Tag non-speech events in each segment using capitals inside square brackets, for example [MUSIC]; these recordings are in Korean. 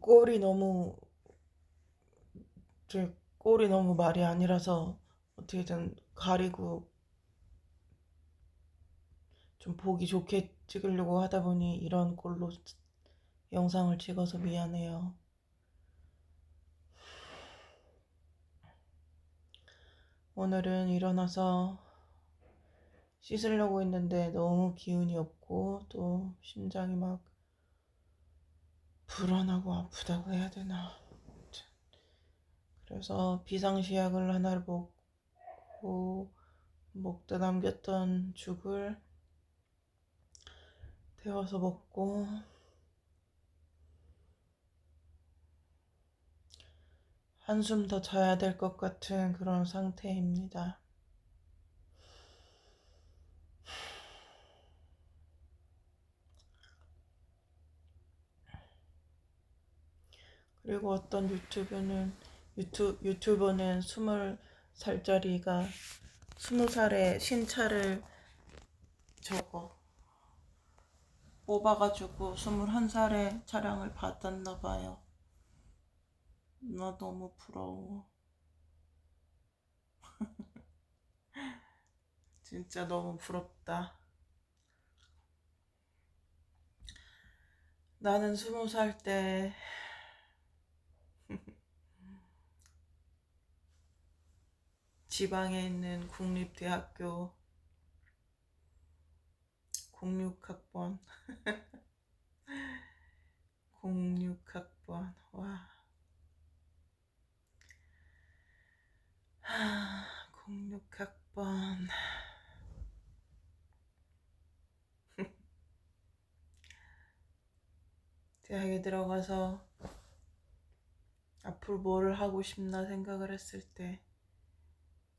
꼴이 너무 제 꼴이 너무 말이 아니라서 어떻게든 가리고 좀 보기 좋게 찍으려고 하다 보니 이런 꼴로 영상을 찍어서 미안해요. 오늘은 일어나서 씻으려고 했는데 너무 기운이 없고 또 심장이 막 불안하고 아프다고 해야 되나. 그래서 비상시약을 하나를 먹고 먹다 남겼던 죽을 데워서 먹고 한숨 더 자야 될 것 같은 그런 상태입니다. 그리고 어떤 유튜브는 유튜, 유튜버는 스물 살짜리가 스무 살에 신차를 저거 뽑아가지고 스물한 살에 차량을 받았나 봐요. 나 너무 부러워. [LAUGHS] 진짜 너무 부럽다. 나는 스무 살 때 지방에 있는 국립대학교 06학번. 06학번. [LAUGHS] 와. 하, 06학번. [LAUGHS] 대학에 들어가서 앞으로 뭐를 하고 싶나 생각을 했을 때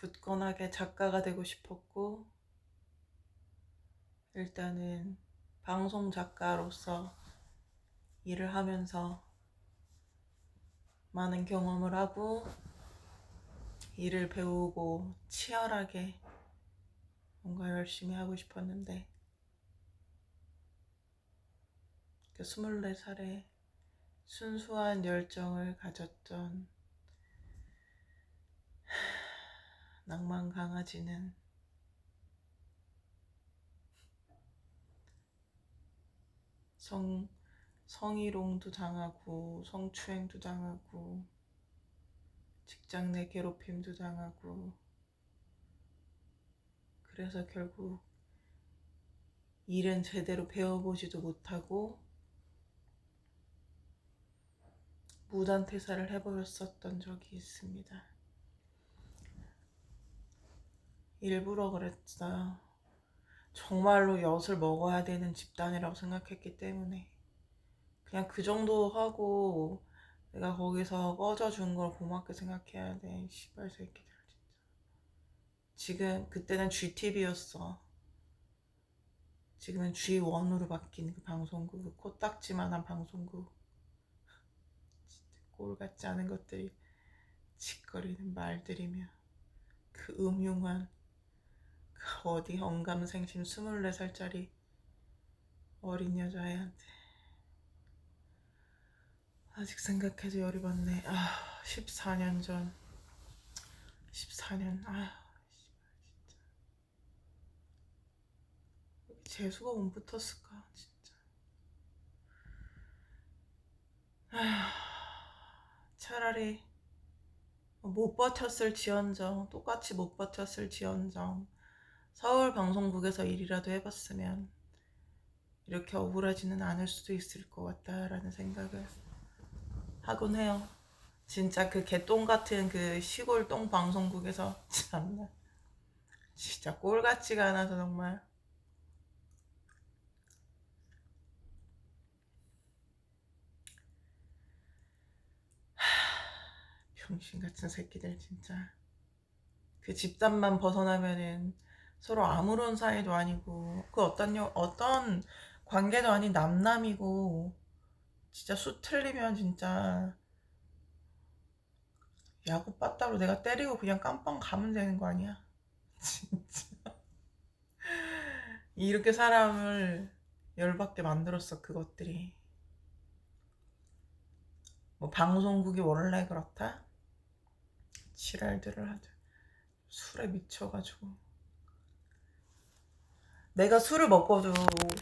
굳건하게 작가가 되고 싶었고 일단은 방송 작가로서 일을 하면서 많은 경험을 하고 일을 배우고 치열하게 뭔가 열심히 하고 싶었는데 그 24살에 순수한 열정을 가졌던 낭만 강아지는 성 성희롱도 당하고 성추행도 당하고 직장 내 괴롭힘도 당하고 그래서 결국 일은 제대로 배워보지도 못하고 무단 퇴사를 해버렸었던 적이 있습니다. 일부러 그랬어요. 정말로 엿을 먹어야 되는 집단이라고 생각했기 때문에 그냥 그 정도 하고 내가 거기서 꺼져준 걸 고맙게 생각해야 돼. 씨발 새끼들 진짜. 지금 그때는 GTV였어. 지금은 G1으로 바뀐 그 방송국, 그 코딱지만한 방송국. 진짜 꼴 같지 않은 것들이 짓거리는 말들이며 그 음흉한 그 어디 언감생심 24살짜리 어린 여자애한테 아직 생각해도 열이 받네. 아, 14년 전. 14년. 아, 진짜. 재수가 못 붙었을까, 진짜. 아, 차라리 못 버텼을 지언정, 똑같이 못 버텼을 지언정, 서울 방송국에서 일이라도 해봤으면 이렇게 억울하지는 않을 수도 있을 것 같다라는 생각을 하곤 해요. 진짜 그 개똥 같은 그 시골 똥 방송국에서 [LAUGHS] 참나. 진짜 꼴 같지가 않아서 정말. 병신 같은 새끼들 진짜. 그 집단만 벗어나면은 서로 아무런 사이도 아니고 그 어떤 여, 어떤 관계도 아닌 남남이고 진짜 수 틀리면 진짜 야구 빠따로 내가 때리고 그냥 깜빵 가면 되는 거 아니야? [LAUGHS] 진짜 이렇게 사람을 열받게 만들었어 그것들이 뭐 방송국이 원래 그렇다? 지랄들을 하자. 술에 미쳐가지고. 내가 술을 먹어도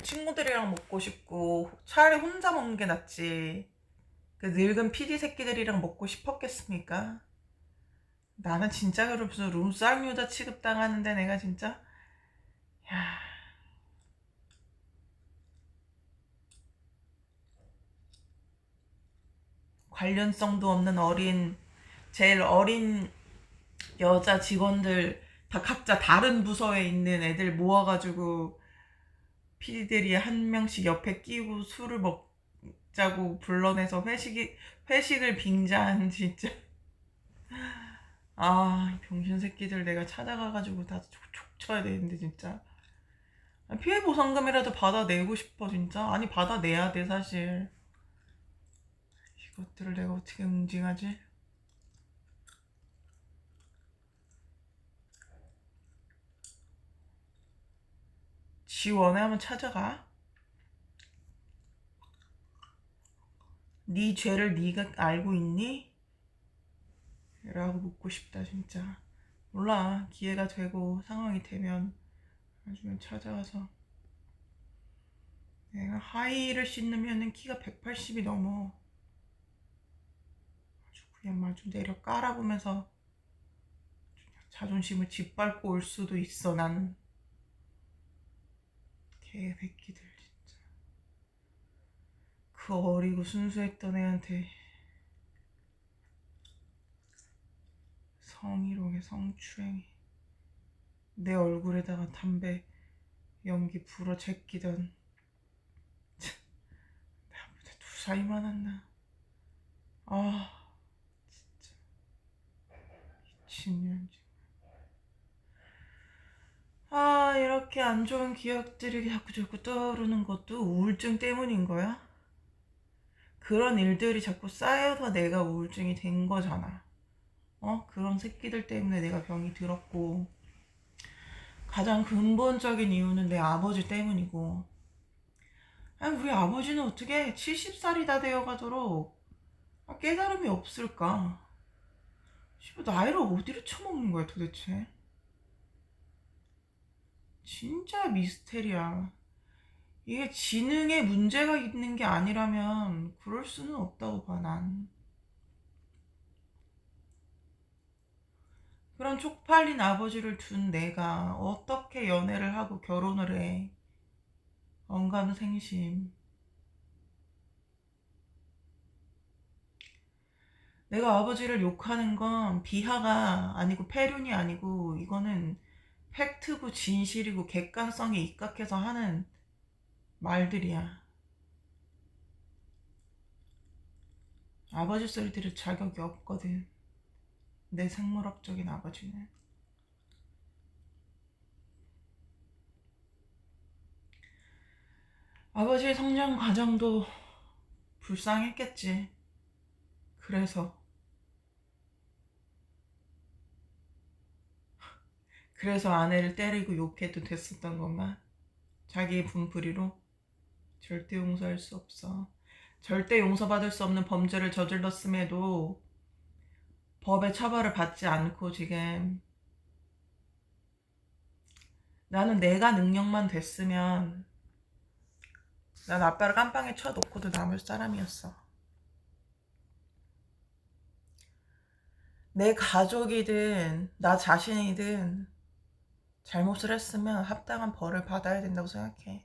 친구들이랑 먹고 싶고 차라리 혼자 먹는 게 낫지. 그 늙은 PD 새끼들이랑 먹고 싶었겠습니까? 나는 진짜 그럼 무슨 룸싸움유다 취급당하는데 내가 진짜 야 관련성도 없는 어린 제일 어린 여자 직원들 다 각자 다른 부서에 있는 애들 모아가지고 PD들이 한 명씩 옆에 끼고 술을 먹자고 불러내서 회식이 회식을 빙자한 진짜 [LAUGHS] 아, 이 병신 새끼들 내가 찾아가가지고 다 촉, 촉 쳐야 되는데, 진짜. 아, 피해 보상금이라도 받아내고 싶어, 진짜. 아니, 받아내야 돼, 사실. 이것들을 내가 어떻게 응징하지? 지 원해 하면 찾아가. 네 죄를 네가 알고 있니? 라고 묻고 싶다 진짜. 몰라. 기회가 되고 상황이 되면 나중에 찾아와서. 내가 하이를 신으면 키가 180이 넘어. 아주 그냥 마주 내려 깔아보면서 자존심을 짓밟고 올 수도 있어 난 개새끼들 진짜. 그 어리고 순수했던 애한테 성희롱의 성추행이 내 얼굴에다가 담배 연기 불어 제끼던 [LAUGHS] 나보다 두 살이만 한나? 아 진짜. 미친년 아 이렇게 안 좋은 기억들이 자꾸 자꾸 떠오르는 것도 우울증 때문인 거야? 그런 일들이 자꾸 쌓여서 내가 우울증이 된 거잖아 어? 그런 새끼들 때문에 내가 병이 들었고 가장 근본적인 이유는 내 아버지 때문이고 아니 우리 아버지는 어떻게 70살이 다 되어가도록 아, 깨달음이 없을까? 씨발 나이를 어디로 처먹는 거야 도대체? 진짜 미스테리야. 이게 지능에 문제가 있는 게 아니라면 그럴 수는 없다고 봐, 난. 그런 쪽팔린 아버지를 둔 내가 어떻게 연애를 하고 결혼을 해. 언감생심. 내가 아버지를 욕하는 건 비하가 아니고 폐륜이 아니고 이거는 팩트고 진실이고 객관성에 입각해서 하는 말들이야. 아버지 소리 들을 자격이 없거든. 내 생물학적인 아버지는 아버지의 성장 과정도 불쌍했겠지. 그래서 그래서 아내를 때리고 욕해도 됐었던 건가? 자기의 분풀이로 절대 용서할 수 없어. 절대 용서받을 수 없는 범죄를 저질렀음에도 법의 처벌을 받지 않고 지금 나는 내가 능력만 됐으면 난 아빠를 깜빵에 쳐놓고도 남을 사람이었어. 내 가족이든 나 자신이든 잘못을 했으면 합당한 벌을 받아야 된다고 생각해.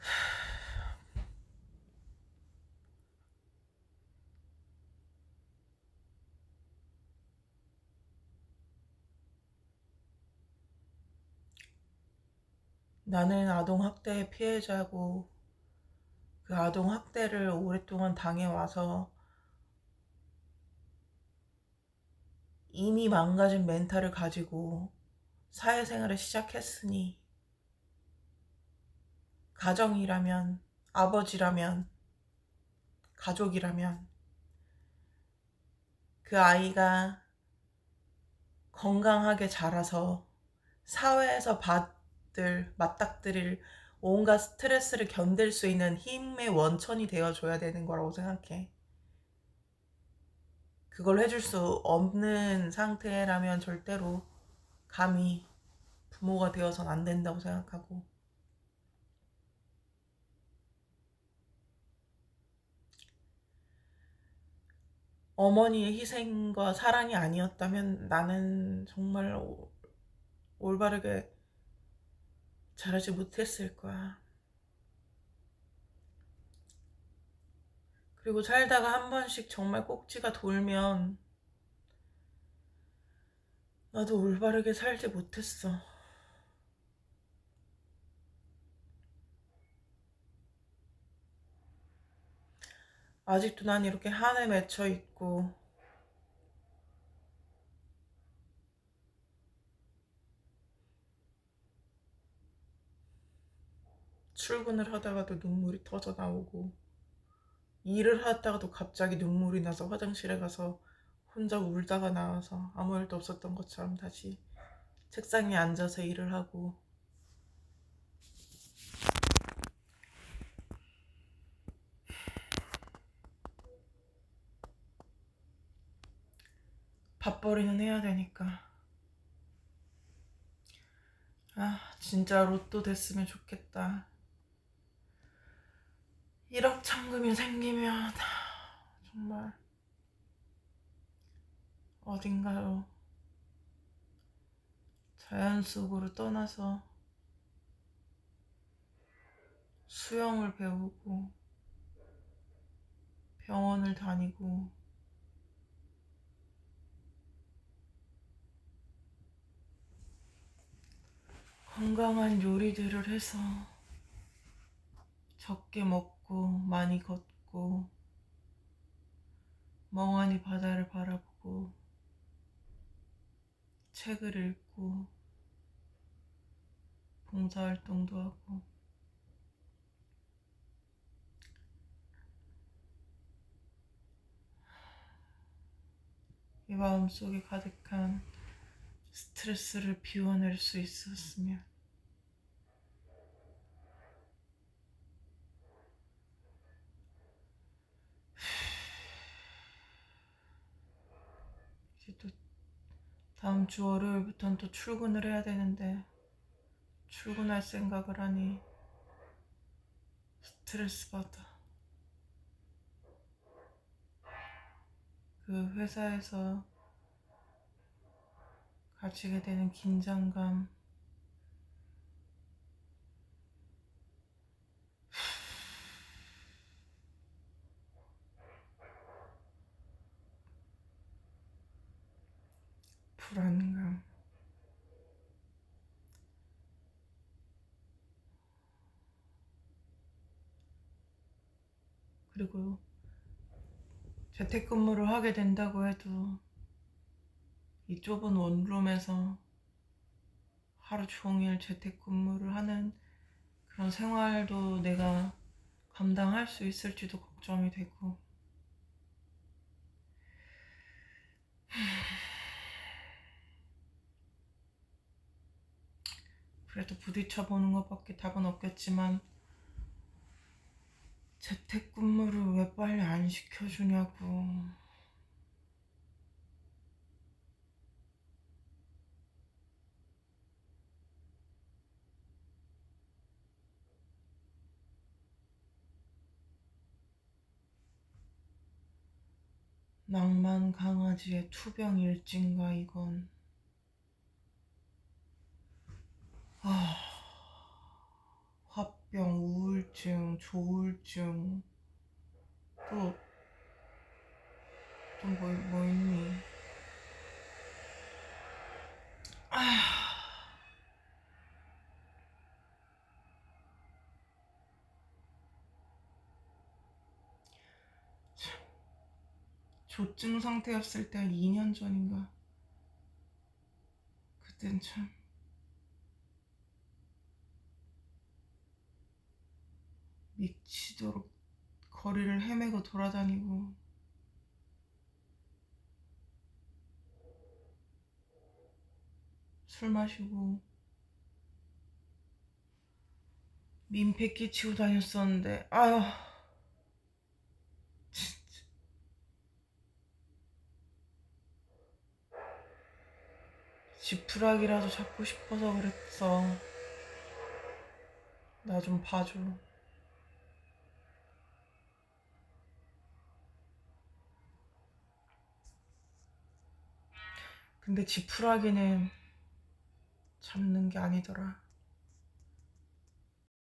[SIGHS] 나는 아동학대의 피해자고 그 아동학대를 오랫동안 당해와서 이미 망가진 멘탈을 가지고 사회생활을 시작했으니 가정이라면 아버지라면 가족이라면 그 아이가 건강하게 자라서 사회에서 받 맞닥뜨릴 온갖 스트레스를 견딜 수 있는 힘의 원천이 되어줘야 되는 거라고 생각해. 그걸 해줄 수 없는 상태라면 절대로 감히 부모가 되어선 안 된다고 생각하고. 어머니의 희생과 사랑이 아니었다면 나는 정말 오- 올바르게 자라지 못했을 거야. 그리고 살다가 한 번씩 정말 꼭지가 돌면 나도 올바르게 살지 못했어. 아직도 난 이렇게 한에 맺혀 있고 출근을 하다가도 눈물이 터져 나오고 일을 하다가도 갑자기 눈물이 나서 화장실에 가서 혼자 울다가 나와서 아무 일도 없었던 것처럼 다시 책상에 앉아서 일을 하고. 밥벌이는 해야 되니까. 아 진짜 로또 됐으면 좋겠다 1억 천금이 생기면 정말 어딘가요? 자연 속으로 떠나서 수영을 배우고 병원을 다니고 건강한 요리들을 해서 적게 먹고 많이 걷고 멍하니 바다를 바라보고 책을 읽고 봉사활동도 하고. 이 마음속에 가득한 스트레스를 비워낼 수 있었으면 이제 또 다음 주 월요일부터는 또 출근을 해야 되는데 출근할 생각을 하니 스트레스 받아. 그 회사에서 가지게 되는 긴장감. 그리고 재택근무를 하게 된다고 해도 이 좁은 원룸에서 하루 종일 재택근무를 하는 그런 생활도 내가 감당할 수 있을지도 걱정이 되고. [SIGHS] 그래도 부딪혀 보는 것밖에 답은 없겠지만 재택근무를 왜 빨리 안 시켜주냐고. 낭만 강아지의 투병 일진가 이건. 아, 화병, 우울증, 조울증, 또, 또 뭐, 뭐 있니? 아, 조증 상태였을 때 2년 전인가. 그땐 참. 미치도록 거리를 헤매고 돌아다니고. 술 마시고 민폐 끼치고 다녔었는데 아휴. 진짜. 지푸라기라도 잡고 싶어서 그랬어. 나 좀 봐줘 근데 지푸라기는 잡는 게 아니더라